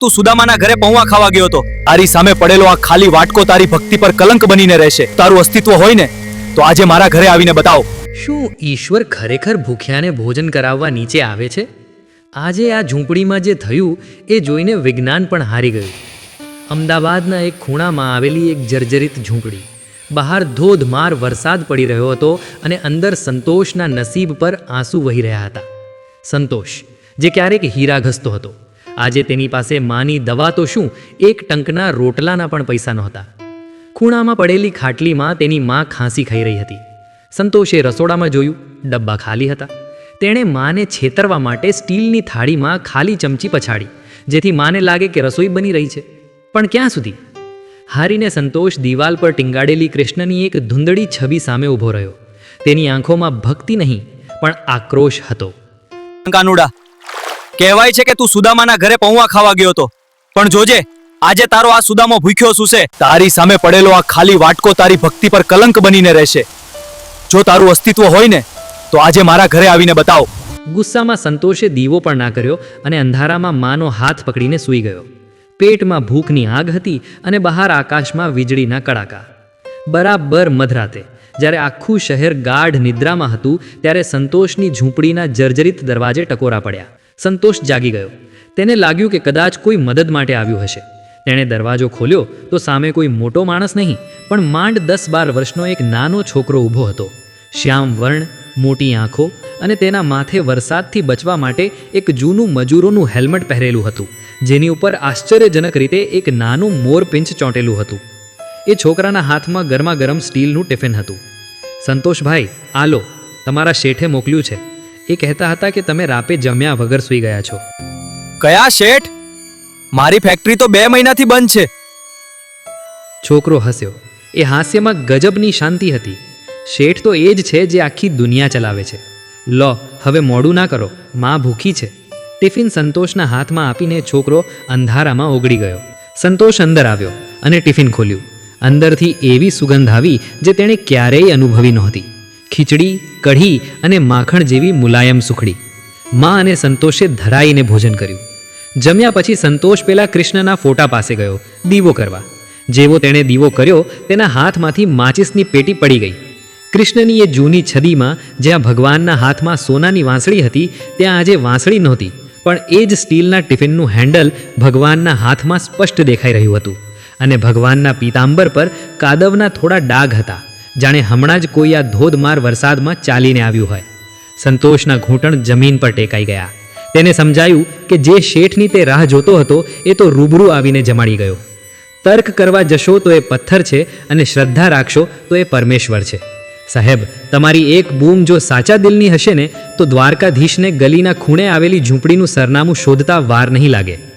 તું સુદામાના ઘરે પૌવા ખાવા ગયો હતો. તારી સામે પડેલો આ ખાલી વાટકો તારી ભક્તિ પર કલંક બનીને રહેશે. તારું અસ્તિત્વ હોય ને, તો આજે મારા ઘરે આવીને બતાવો. શું ઈશ્વર ખરેખર ભૂખ્યાને ભોજન કરાવવા નીચે આવે છે? આજે આ ઝૂંપડીમાં જે થયું, એ જોઈને વિજ્ઞાન પણ હારી ગયું. અમદાવાદના એક ખૂણામાં આવેલી એક જર્જરિત ઝૂંપડી. બહાર ધોધમાર વરસાદ પડી રહ્યો હતો અને અંદર સંતોષના નસીબ પર આંસુ વહી રહ્યા હતા. સંતોષ, જે ક્યારેક હીરા ઘસતો હતો. આજે તેની પાસે માની દવા તો શું? એક ટંકના રોટલાના પણ પૈસા નહોતા. ખૂણામાં પડેલી ખાટલીમાં તેની માં ખાંસી ખાઈ રહી હતી. સંતોષે રસોડામાં જોયું, ડબ્બા ખાલી હતા. તેણે માને છેતરવા માટે સ્ટીલની થાળીમાં ખાલી ચમચી પછાડી, જેથી માને લાગે કે રસોઈ બની રહી છે. પણ ક્યાં સુધી? હારીને સંતોષ દિવાલ પર ટીંગાડેલી કૃષ્ણની એક ધૂંધળી છબી સામે ઊભો રહ્યો. તેની આંખોમાં ભક્તિ નહીં, પણ આક્રોશ હતો. કાનુડા કહેવાય છે કે તું સુદામાના ઘરે પૌવા ખાવા ગયો હતો. પણ જોજે, આજે તારો આ સુદામો ભૂખ્યો સુશે. તારી સામે પડેલો આ ખાલી વાટકો તારી ભક્તિ પર કલંક બનીને રહેશે. જો તારું અસ્તિત્વ હોય ને, તો આજે મારા ઘરે આવીને બતાવો. ગુસ્સામાં સંતોષે દીવો પણ ના કર્યો અને અંધારામાં માનો હાથ પકડીને સૂઈ ગયો. પેટમાં ભૂખની આગ હતી અને બહાર આકાશમાં વીજળીના કડાકા. બરાબર મધરાતે, જ્યારે આખું શહેર ગાઢ નિદ્રામાં હતું, ત્યારે સંતોષની ઝૂંપડીના જર્જરિત દરવાજે ટકોરા પડ્યા. સંતોષ જાગી ગયો. તેને લાગ્યું કે કદાચ કોઈ મદદ માટે આવ્યું હશે. તેણે દરવાજો ખોલ્યો તો સામે કોઈ મોટો માણસ નહીં, પણ માંડ દસ બાર વર્ષનો એક નાનો છોકરો ઊભો હતો. શ્યામ વર્ણ, મોટી આંખો અને તેના માથે વરસાદથી બચવા માટે એક જૂનું મજૂરોનું હેલ્મેટ પહેરેલું હતું, જેની ઉપર આશ્ચર્યજનક રીતે એક નાનું મોર પિંચ ચોંટેલું હતું. એ છોકરાના હાથમાં ગરમા ગરમ સ્ટીલનું ટિફિન હતું. સંતોષભાઈ આલો તમારા શેઠે મોકલ્યું છે. એ કહેતા હતા કે તમે રાપે જમ્યા વગર સૂઈ ગયા છો. કયા શેઠ? મારી ફેક્ટરી તો બે મહિનાથી બંધ છે. છોકરો હસ્યો. એ હાસ્યમાં ગજબની શાંતિ હતી. શેઠ તો એ જ છે જે આખી દુનિયા ચલાવે છે. લો હવે મોડું ના કરો. માં ભૂખી છે. ટિફિન સંતોષના હાથમાં આપીને છોકરો અંધારામાં ઓગળી ગયો. સંતોષ અંદર આવ્યો અને ટિફિન ખોલ્યું. અંદરથી એવી સુગંધ આવી જે તેણે ક્યારેય અનુભવી નહોતી. ખીચડી, કઢી અને માખણ જેવી મુલાયમ સુખડી. માં અને સંતોષે ધરાઈને ભોજન કર્યું. જમ્યા પછી સંતોષ પેલા કૃષ્ણના ફોટા પાસે ગયો, દીવો કરવા. જેવો તેણે દીવો કર્યો, તેના હાથમાંથી માચિસની પેટી પડી ગઈ. કૃષ્ણની એ જૂની છદીમાં જ્યાં ભગવાનના હાથમાં સોનાની વાંસળી હતી, ત્યાં આજે વાંસળી નહોતી. પણ એ જ સ્ટીલના ટિફિનનું હેન્ડલ ભગવાનના હાથમાં સ્પષ્ટ દેખાઈ રહ્યું હતું. અને ભગવાનના પીતાંબર પર કાદવના થોડા ડાઘ હતા. જાણે હમણાં જ કોઈ આ ધોધમાર વરસાદમાં ચાલીને આવ્યું હોય. સંતોષના ઘૂંટણ જમીન પર ટેકાઈ ગયા. તેને સમજાયું કે જે શેઠની તે રાહ જોતો હતો, એ તો રૂબરૂ આવીને જમાડી ગયો. તર્ક કરવા જશો તો એ પથ્થર છે અને શ્રદ્ધા રાખશો તો એ પરમેશ્વર છે. સાહેબ, તમારી એક બૂમ જો સાચા દિલની હશે ને, તો દ્વારકાધીશને ગલીના ખૂણે આવેલી ઝૂંપડીનું સરનામું શોધતા વાર નહીં લાગે.